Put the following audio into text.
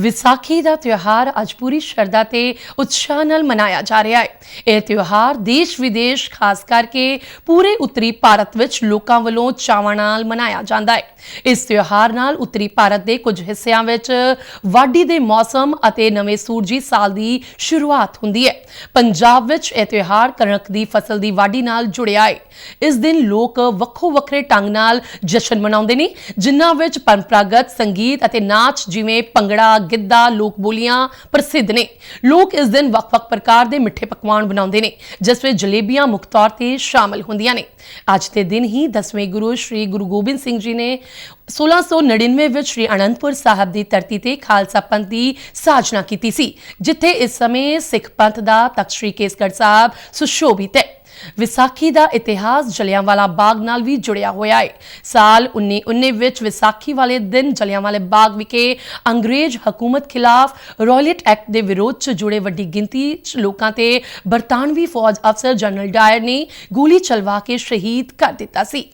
ਵਿਸਾਖੀ ਦਾ ਤਿਉਹਾਰ ਅੱਜ ਪੂਰੀ ਸ਼ਰਧਾ ਤੇ ਉਤਸ਼ਾਹ ਨਾਲ ਮਨਾਇਆ ਜਾ ਰਿਹਾ ਹੈ। ਇਹ ਤਿਉਹਾਰ ਦੇਸ਼ ਵਿਦੇਸ਼, ਖਾਸ ਕਰਕੇ ਪੂਰੇ ਉੱਤਰੀ ਭਾਰਤ ਵਿੱਚ ਲੋਕਾਂ ਵੱਲੋਂ ਚਾਵਾਂ ਨਾਲ ਮਨਾਇਆ ਜਾਂਦਾ ਹੈ। ਇਸ ਤਿਉਹਾਰ ਨਾਲ ਉੱਤਰੀ ਭਾਰਤ ਦੇ ਕੁਝ ਹਿੱਸਿਆਂ ਵਿੱਚ ਵਾਢੀ ਦੇ ਮੌਸਮ ਅਤੇ ਨਵੇਂ ਸੂਰਜੀ ਸਾਲ ਦੀ ਸ਼ੁਰੂਆਤ ਹੁੰਦੀ ਹੈ। ਪੰਜਾਬ ਵਿੱਚ ਇਹ ਤਿਉਹਾਰ ਕਣਕ ਦੀ ਫਸਲ ਦੀ ਵਾਢੀ ਨਾਲ ਜੁੜਿਆ ਹੈ। ਇਸ ਦਿਨ ਲੋਕ ਵੱਖੋ ਵੱਖਰੇ ਢੰਗ ਨਾਲ ਜਸ਼ਨ ਮਨਾਉਂਦੇ ਨੇ, ਜਿਨ੍ਹਾਂ ਵਿੱਚ ਪਰੰਪਰਾਗਤ ਸੰਗੀਤ ਅਤੇ ਨਾਚ ਜਿਵੇਂ ਭੰਗੜਾ ਗਿੱਧਾ ਲੋਕ ਬੋਲੀਆਂ ਪ੍ਰਸਿੱਧ ਨੇ। ਲੋਕ ਇਸ ਦਿਨ ਵੱਖ-ਵੱਖ ਪ੍ਰਕਾਰ ਦੇ ਮਿੱਠੇ ਪਕਵਾਨ ਬਣਾਉਂਦੇ ਨੇ, ਜਿਸ ਵਿੱਚ ਜਲੇਬੀਆਂ ਮੁੱਖ ਤੌਰ ਤੇ ਸ਼ਾਮਲ ਹੁੰਦੀਆਂ ਨੇ। ਅੱਜ ਦੇ ਦਿਨ ਹੀ 10ਵੇਂ ਗੁਰੂ ਸ਼੍ਰੀ ਗੁਰੂ ਗੋਬਿੰਦ ਸਿੰਘ ਜੀ ਨੇ 1699 ਵਿੱਚ ਸ਼੍ਰੀ ਅਨੰਦਪੁਰ ਸਾਹਿਬ ਦੀ ਧਰਤੀ ਤੇ ਖਾਲਸਾ ਪੰਥ ਦੀ ਸਾਜਨਾ ਕੀਤੀ ਸੀ, ਜਿੱਥੇ ਇਸ ਸਮੇਂ ਸਿੱਖ ਪੰਥ ਦਾ ਤਖਤ ਸ਼੍ਰੀ ਕੇਸਗੜ੍ਹ ਸਾਹਿਬ ਸੁਸ਼ੋਭਿਤ ਹੈ। ਵਿਸਾਖੀ ਦਾ ਇਤਿਹਾਸ ਜਲਿਆਂਵਾਲਾ ਬਾਗ ਨਾਲ ਵੀ ਜੁੜਿਆ ਹੋਇਆ ਹੈ ਸਾਲ 1919 ਵਿੱਚ ਵਿਸਾਖੀ ਵਾਲੇ ਦਿਨ ਜਲਿਆਂਵਾਲੇ ਬਾਗ ਵਿਖੇ ਅੰਗਰੇਜ਼ ਹਕੂਮਤ ਖਿਲਾਫ ਰੋਇਲਟ ਐਕਟ ਦੇ ਵਿਰੋਧ 'ਚ ਜੁੜੇ ਵੱਡੀ ਗਿਣਤੀ 'ਚ ਲੋਕਾਂ ਤੇ ਬਰਤਾਨਵੀ ਫੌਜ ਅਫਸਰ ਜਨਰਲ ਡਾਇਰ ਨੇ ਗੋਲੀ ਚਲਵਾ ਕੇ ਸ਼ਹੀਦ ਕਰ ਦਿੱਤਾ ਸੀ।